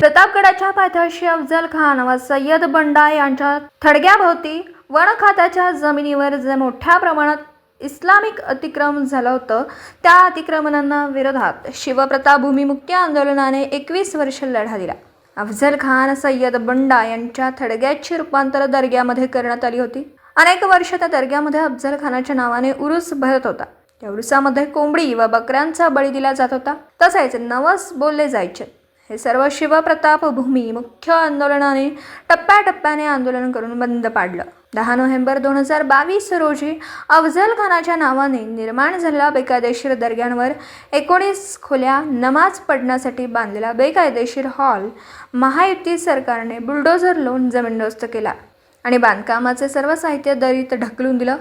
प्रतापगडाच्या पायथ्याशी अफजल खान व सय्यद बंडा यांच्या थडग्याभोवती वन खात्याच्या जमिनीवर जे मोठ्या प्रमाणात इस्लामिक अतिक्रमण झालं होतं त्या अतिक्रमणांना विरोधात शिवप्रताप भूमिमुक्ती आंदोलनाने एकवीस वर्ष लढा दिला. अफजल खान सय्यद बंडा यांच्या थडग्याची रूपांतर दर्ग्यामध्ये करण्यात आली होती. अनेक वर्ष त्या दर्ग्यामध्ये अफजल खानाच्या नावाने उरूस भरत होता. त्या उरुसामध्ये कोंबडी व बकऱ्यांचा बळी दिला जात होता. तसेच नवस बोलले जायचे. हे सर्व शिवप्रताप भूमी मुख्य आंदोलनाने टप्प्याटप्प्याने आंदोलन करून बंद पाडलं. दहा नोव्हेंबर दोन हजार बावीस रोजी अफजल खानाच्या नावाने निर्माण झालेल्या बेकायदेशीर दर्ग्यांवर एकोणीस खोल्या नमाज पडण्यासाठी बांधलेला बेकायदेशीर हॉल महायुती सरकारने बुलडोझर लावून जमीनदोस्त केला आणि बांधकामाचे सर्व साहित्य दरीत ढकलून दिलं.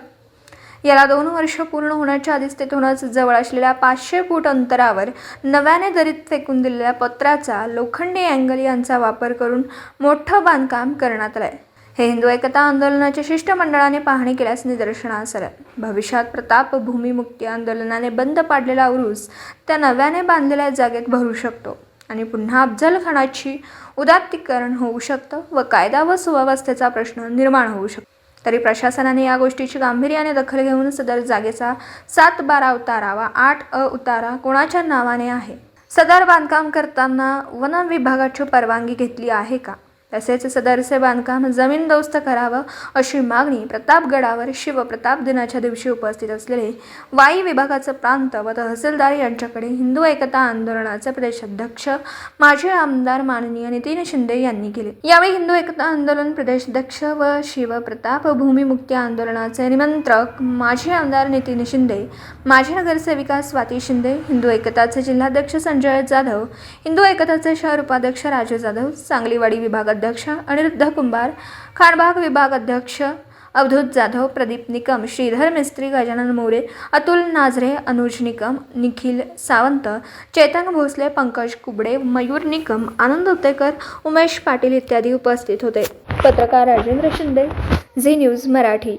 याला दोन वर्ष पूर्ण होण्याच्या आधीच तेथूनच जवळ असलेल्या पाचशे फूट अंतरावर नव्याने दरीत फेकून दिलेल्या पत्राचा लोखंडी अँगल यांचा वापर करून मोठं बांधकाम करण्यात आलंय. हे हिंदू एकता आंदोलनाच्या शिष्टमंडळाने पाहणी केल्यास निदर्शनास आलं भविष्यात प्रताप भूमिमुक्ती आंदोलनाने बंद पाडलेला उरूस त्या नव्याने बांधलेल्या जागेत भरू शकतो आणि पुन्हा अफजलखानाची उदात्तीकरण होऊ शकतं व कायदा व सुव्यवस्थेचा प्रश्न निर्माण होऊ शकतो. तरी प्रशासनाने या गोष्टीची गांभीर्याने दखल घेऊन सदर जागेचा सात बारा उतारा व आठ अ उतारा कोणाच्या नावाने आहे? सदर बांधकाम करताना वन विभागाची परवानगी घेतली आहे का? तसेच सदरसे बांधकाम जमीनदोस्त करावं अशी मागणी प्रतापगडावर शिवप्रताप दिनाच्या दिवशी उपस्थित असलेले वाई विभागाचं प्रांत व तहसीलदार यांच्याकडे हिंदू एकता आंदोलनाचे प्रदेशाध्यक्ष माजी आमदार माननीय नितीन शिंदे यांनी केले. यावेळी हिंदू एकता आंदोलन प्रदेशाध्यक्ष व शिवप्रताप भूमिमुक्ती आंदोलनाचे निमंत्रक माजी आमदार नितीन शिंदे माजी नगरसेविका स्वाती शिंदे हिंदू एकताचे जिल्हाध्यक्ष संजय जाधव हिंदू एकताचे शहर उपाध्यक्ष राजू जाधव सांगलीवाडी अध्यक्ष अनिरुद्ध कुंभार खारबाग विभाग अध्यक्ष अवधूत जाधव प्रदीप निकम श्रीधर मिस्त्री गजानन मोरे अतुल नाझरे अनुज निकम निखिल सावंत चेतन भोसले पंकज कुबडे मयूर निकम आनंद उतेकर उमेश पाटील इत्यादी उपस्थित होते. पत्रकार राजेंद्र शिंदे झी न्यूज मराठी.